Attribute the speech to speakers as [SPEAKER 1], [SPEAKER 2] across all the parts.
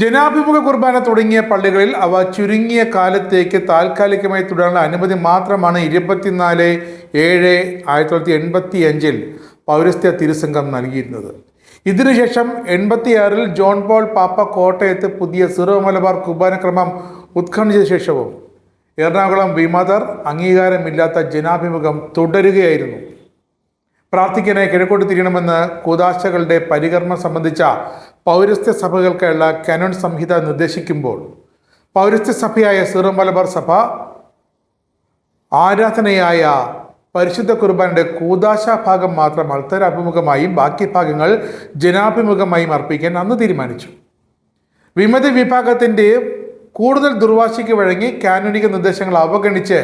[SPEAKER 1] ജനാഭിമുഖ കുർബാന തുടങ്ങിയ പള്ളികളിൽ അവ ചുരുങ്ങിയ കാലത്തേക്ക് താൽക്കാലികമായി തുടരാനുള്ള അനുമതി മാത്രമാണ് ഇരുപത്തിനാല് ഏഴ് ആയിരത്തി തൊള്ളായിരത്തി എൺപത്തി അഞ്ചിൽ പൗരസ്ത്യ തിരുസംഘം നൽകിയിരുന്നത്. ഇതിനുശേഷം എൺപത്തിയാറിൽ ജോൺ പോൾ പാപ്പ കോട്ടയത്ത് പുതിയ സിറോ മലബാർ കുർബാന ക്രമം ഉദ്ഘാടനം ചെയ്ത ശേഷവും എറണാകുളം വിമതർ അംഗീകാരമില്ലാത്ത ജനാഭിമുഖം തുടരുകയായിരുന്നു. പ്രാർത്ഥിക്കാനായി കിഴക്കോട്ട് തിരിയണമെന്ന് കൂതാശകളുടെ പരികർമ്മം സംബന്ധിച്ച പൗരസ്ത്യ സഭകൾക്കുള്ള കനോൺ സംഹിത നിർദ്ദേശിക്കുമ്പോൾ പൗരസ്ത്യ സഭയായ സിറോ മലബാർ സഭ ആരാധനയായ പരിശുദ്ധ കുർബാനയുടെ കൂതാശ ഭാഗം മാത്രം അൾത്തരാഭിമുഖമായും ബാക്കി ഭാഗങ്ങൾ ജനാഭിമുഖമായും അർപ്പിക്കാൻ അന്ന് തീരുമാനിച്ചു. വിമത വിഭാഗത്തിന്റെ കൂടുതൽ ദുർവാശിക്ക് വഴങ്ങി കാനോനിക നിർദ്ദേശങ്ങൾ അവഗണിച്ച്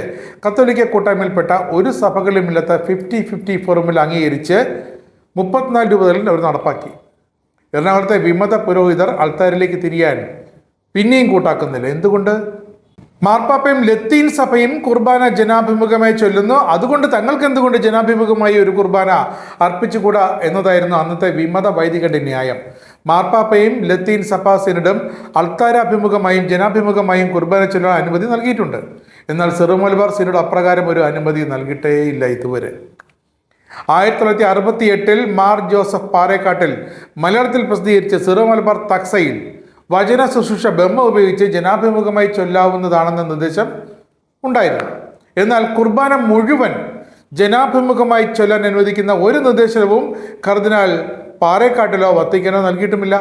[SPEAKER 1] കത്തോലിക്ക കൂട്ടായ്മയിൽപ്പെട്ട ഒരു സഭകളുമില്ലാത്ത ഫിഫ്റ്റി ഫിഫ്റ്റി ഫോർമുല അംഗീകരിച്ച് മുപ്പത്തിനാല് രൂപ മുതൽ അവർ നടപ്പാക്കി. എറണാകുളത്തെ വിമത പുരോഹിതർ അൾത്താരിലേക്ക് തിരിയാൻ പിന്നെയും കൂട്ടാക്കുന്നില്ല. എന്തുകൊണ്ട്? മാർപ്പാപ്പയും ലത്തീൻ സഭയും കുർബാന ജനാഭിമുഖമായി ചൊല്ലുന്നു. അതുകൊണ്ട് തങ്ങൾക്ക് എന്തുകൊണ്ട് ജനാഭിമുഖമായി ഒരു കുർബാന അർപ്പിച്ചുകൂടാ എന്നതായിരുന്നു അന്നത്തെ വിമത വൈദികന്റെ ന്യായം. മാർപ്പാപ്പയും ലത്തീൻ സഭാ സിനഡും അൾത്താരാഭിമുഖമായും ജനാഭിമുഖമായും കുർബാന ചൊല്ലാൻ അനുമതി നൽകിയിട്ടുണ്ട്. എന്നാൽ സിറുമലബാർ സിനഡ് അപ്രകാരം ഒരു അനുമതി നൽകിയിട്ടേയില്ല ഇതുവരെ. ആയിരത്തി തൊള്ളായിരത്തി അറുപത്തി എട്ടിൽ മാർ ജോസഫ് പാറേക്കാട്ടിൽ മലയാളത്തിൽ പ്രസിദ്ധീകരിച്ച സിറുമലബാർ തക്സയിൽ വചന ശുശ്രൂഷ ബ്രഹ്മ ഉപയോഗിച്ച് ജനാഭിമുഖമായി ചൊല്ലാവുന്നതാണെന്ന നിർദ്ദേശം ഉണ്ടായിരുന്നു. എന്നാൽ കുർബാന മുഴുവൻ ജനാഭിമുഖമായി ചൊല്ലാൻ അനുവദിക്കുന്ന ഒരു നിർദ്ദേശവും കർദിനാൾ പാറേക്കാട്ടിലോ വത്തിക്കാനോ നൽകിയിട്ടുമില്ല.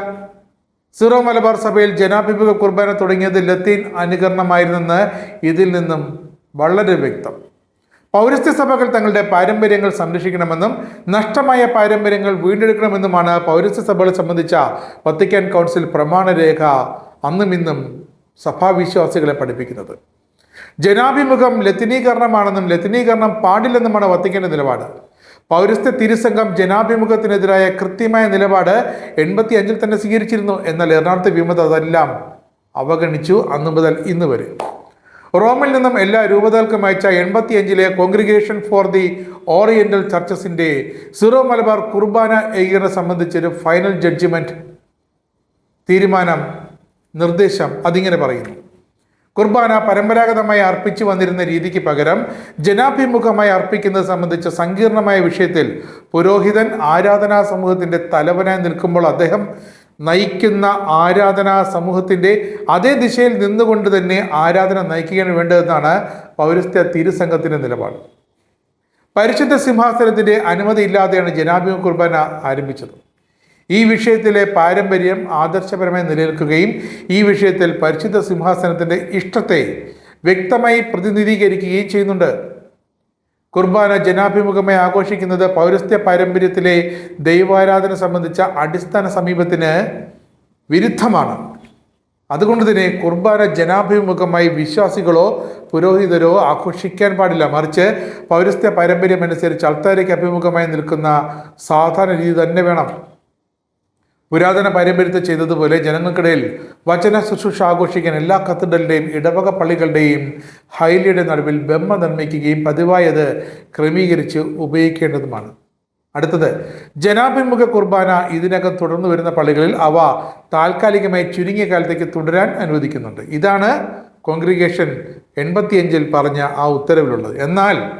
[SPEAKER 1] സിറോ മലബാർ സഭയിൽ ജനാഭിമുഖ കുർബാന തുടങ്ങിയത് ലത്തീൻ അനുകരണമായിരുന്നെന്ന് ഇതിൽ നിന്നും വളരെ വ്യക്തം. പൗരസ്ത്യ സഭകൾ തങ്ങളുടെ പാരമ്പര്യങ്ങൾ സംരക്ഷിക്കണമെന്നും നഷ്ടമായ പാരമ്പര്യങ്ങൾ വീണ്ടെടുക്കണമെന്നുമാണ് പൗരസ്ത്യ സഭകളെ സംബന്ധിച്ച വത്തിക്കാൻ കൗൺസിൽ പ്രമാണരേഖ അന്നും ഇന്നും സഭാവിശ്വാസികളെ പഠിപ്പിക്കുന്നത്. ജനാഭിമുഖം ലത്തിനീകരണമാണെന്നും ലത്തിനീകരണം പാടില്ലെന്നുമാണ് വത്തിക്കേണ്ട നിലപാട്. പൗരസ്ത്യ തിരുസംഘം ജനാഭിമുഖത്തിനെതിരായ കൃത്യമായ നിലപാട് എൺപത്തി അഞ്ചിൽ തന്നെ സ്വീകരിച്ചിരുന്നു എന്നാൽ എറണാകുളത്തെ വിമത അതെല്ലാം അവഗണിച്ചു അന്നു മുതൽ ഇന്ന് വരെ റോമിൽ നിന്നും എല്ലാ രൂപതകൾക്കും അയച്ച എൺപത്തിയഞ്ചിലെ കോൺഗ്രിഗേഷൻ ഫോർ ദി ഓറിയന്റൽ ചർച്ചസിന്റെ സിറോ മലബാർ കുർബാന ഏകീകരണം സംബന്ധിച്ചൊരു ഫൈനൽ ജഡ്ജിമെന്റ് തീരുമാനം നിർദ്ദേശം അതിങ്ങനെ പറയുന്നു. കുർബാന പരമ്പരാഗതമായി അർപ്പിച്ചു വന്നിരുന്ന രീതിക്ക് പകരം ജനാഭിമുഖമായി അർപ്പിക്കുന്നത് സംബന്ധിച്ച സങ്കീർണമായ വിഷയത്തിൽ പുരോഹിതൻ ആരാധനാ സമൂഹത്തിന്റെ തലവനായി നിൽക്കുമ്പോൾ അദ്ദേഹം നയിക്കുന്ന ആരാധനാ സമൂഹത്തിന്റെ അതേ ദിശയിൽ നിന്നുകൊണ്ട് തന്നെ ആരാധന നയിക്കുകയാണ് വേണ്ടതെന്നാണ് പൗരസ്ത്യ തിരുസംഘത്തിന്റെ നിലപാട്. പരിശുദ്ധ സിംഹാസനത്തിന്റെ അനുമതി ഇല്ലാതെയാണ് ജനാഭിമുഖ കുർബാന ആരംഭിച്ചത്. ഈ വിഷയത്തിലെ പാരമ്പര്യം ആദർശപരമായി നിലനിൽക്കുകയും ഈ വിഷയത്തിൽ പരിശുദ്ധ സിംഹാസനത്തിന്റെ ഇഷ്ടത്തെ വ്യക്തമായി പ്രതിനിധീകരിക്കുകയും ചെയ്യുന്നുണ്ട്. കുർബാന ജനാഭിമുഖമായി ആഘോഷിക്കുന്നത് പൗരസ്ത്യ പാരമ്പര്യത്തിലെ ദൈവാരാധന സംബന്ധിച്ച അടിസ്ഥാന സമീപത്തിന് വിരുദ്ധമാണ്. അതുകൊണ്ട് തന്നെ കുർബാന ജനാഭിമുഖമായി വിശ്വാസികളോ പുരോഹിതരോ ആഘോഷിക്കാൻ പാടില്ല. മറിച്ച് പൗരസ്ത്യ പാരമ്പര്യമനുസരിച്ച് അൾത്താരയ്ക്ക് അഭിമുഖമായി നിൽക്കുന്ന സാധാരണ രീതി തന്നെ വേണം. പുരാതന പാരമ്പര്യത്തെ ചെയ്തതുപോലെ ജനങ്ങൾക്കിടയിൽ വചന ശുശ്രൂഷ ആഘോഷിക്കാൻ എല്ലാ കത്തീഡ്രലിന്റെയും ഇടവക പള്ളികളുടെയും ഹൈലിയുടെ നടുവിൽ ബ്രഹ്മ നിർമ്മിക്കുകയും പതിവായത് ക്രമീകരിച്ച് ഉപയോഗിക്കേണ്ടതുമാണ്. അടുത്തത് ജനാഭിമുഖ കുർബാന ഇതിനകം തുടർന്നു വരുന്ന പള്ളികളിൽ അവ താൽക്കാലികമായി ചുരുങ്ങിയ കാലത്തേക്ക് തുടരാൻ അനുവദിക്കുന്നുണ്ട്. ഇതാണ് കോൺഗ്രിഗേഷൻ എൺപത്തിയഞ്ചിൽ പറഞ്ഞ ആ ഉത്തരവിലുള്ളത്. എന്നാൽ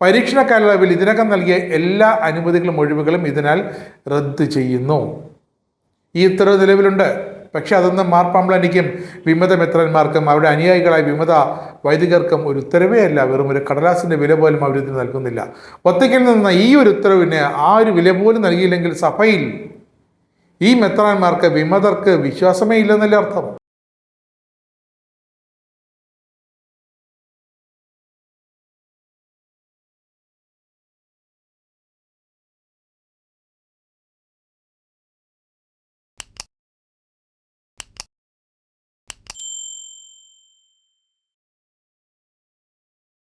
[SPEAKER 1] പരീക്ഷണ കാലയളവിൽ ഇതിനകം നൽകിയ എല്ലാ അനുമതികളും ഒഴിവുകളും ഇതിനാൽ റദ്ദ് ചെയ്യുന്നു. ഈ ഉത്തരവ് നിലവിലുണ്ട്. പക്ഷേ അതൊന്നും മാർപ്പാമ്പ്ലനിക്കും വിമത മിത്രന്മാർക്കും അവരുടെ അനുയായികളായ വിമത വൈദികർക്കും ഒരു ഉത്തരവേ അല്ല. വെറും ഒരു കടലാസിന്റെ വില പോലും അവരിതിന് നൽകുന്നില്ല. ഒത്തയ്ക്കിൽ നിന്ന് ഈ ഒരു ഉത്തരവിന് ആ ഒരു വില പോലും നൽകിയില്ലെങ്കിൽ സഭയിൽ ഈ മെത്രാന്മാർക്ക് വിമതർക്ക് വിശ്വാസമേ ഇല്ലെന്നല്ലേ അർത്ഥം.